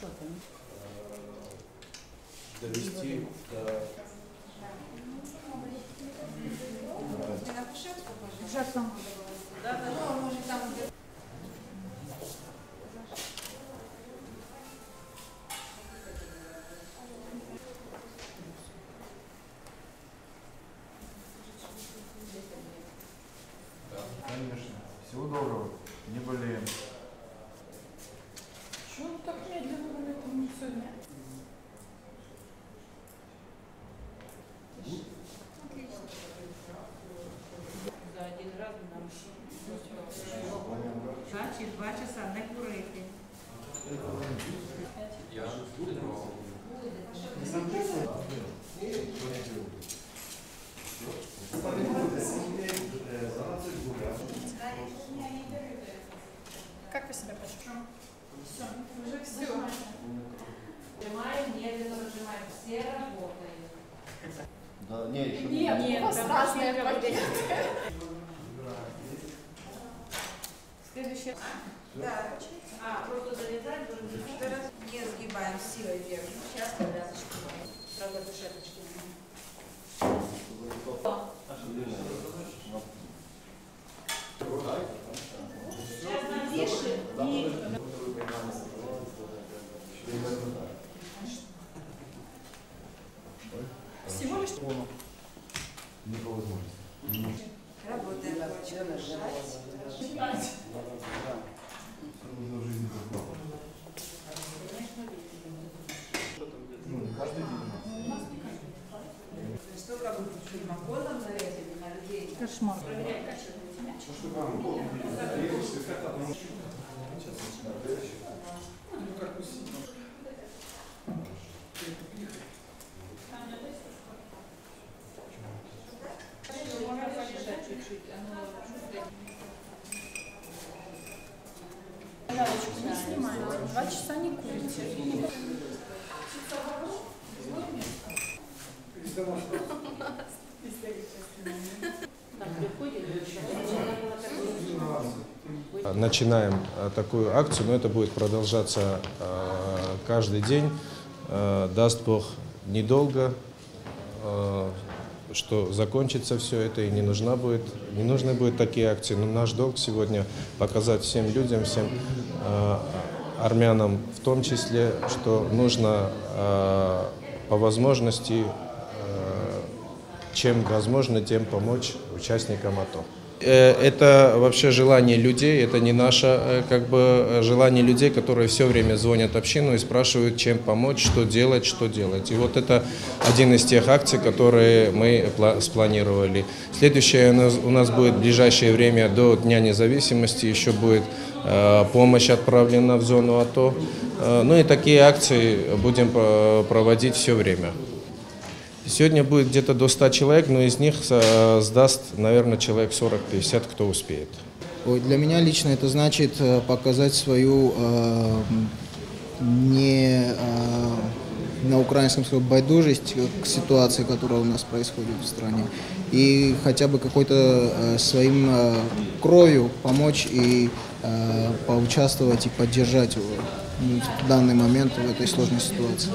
Там? довести до там. Конечно. Всего доброго. Не болеем. Чего он так медленно на этом сегодня? За один раз нам Значить, два часа не курити. Я Как вы себя почувствовали? Все, уже все. Тримаємо, медленно розжимаємо. Всі работають. Да, не, еще Нет, у вас разные пакеты. Следующее. Да, А, просто залезать, залезать. не сгибаем, силой держим. Сейчас повязочку. Правда, дешевочки. Сейчас Работаем ручкой. Дышать. Нужно в жизни попробовать. Ну, не каждый день у нас. Что как бы фильмофоном нарезали на не снимаете. Два часа не курите. Начинаем э, такую акцию, но это будет продолжаться э, каждый день. Э, Даст Бог недолго, что закончится все это и не нужна будет, не нужны будут такие акции. Но наш долг сегодня показать всем людям, всем э, армянам в том числе, что нужно э, по возможности, э, чем возможно, тем помочь участникам АТО. Э, Это вообще желание людей, это не наше э, как бы э, желание людей, которые все время звонят общину и спрашивают, чем помочь, что делать, что делать. И вот это один из тех акций, которые мы пла- спланировали. Следующее у нас, будет в ближайшее время до Дня независимости еще будет помощь отправлена в зону АТО. Ну и такие акции будем проводить все время. Сегодня будет где-то до 100 человек, но из них э, сдаст, наверное, человек 40-50, кто успеет. Для меня лично это значит э, показать свою э, не э, на украинском сказать, байдужесть к ситуации, которая у нас происходит в стране, и хотя бы какой-то э, своим э, кровью помочь и э, поучаствовать и поддержать его в данный момент в этой сложной ситуации.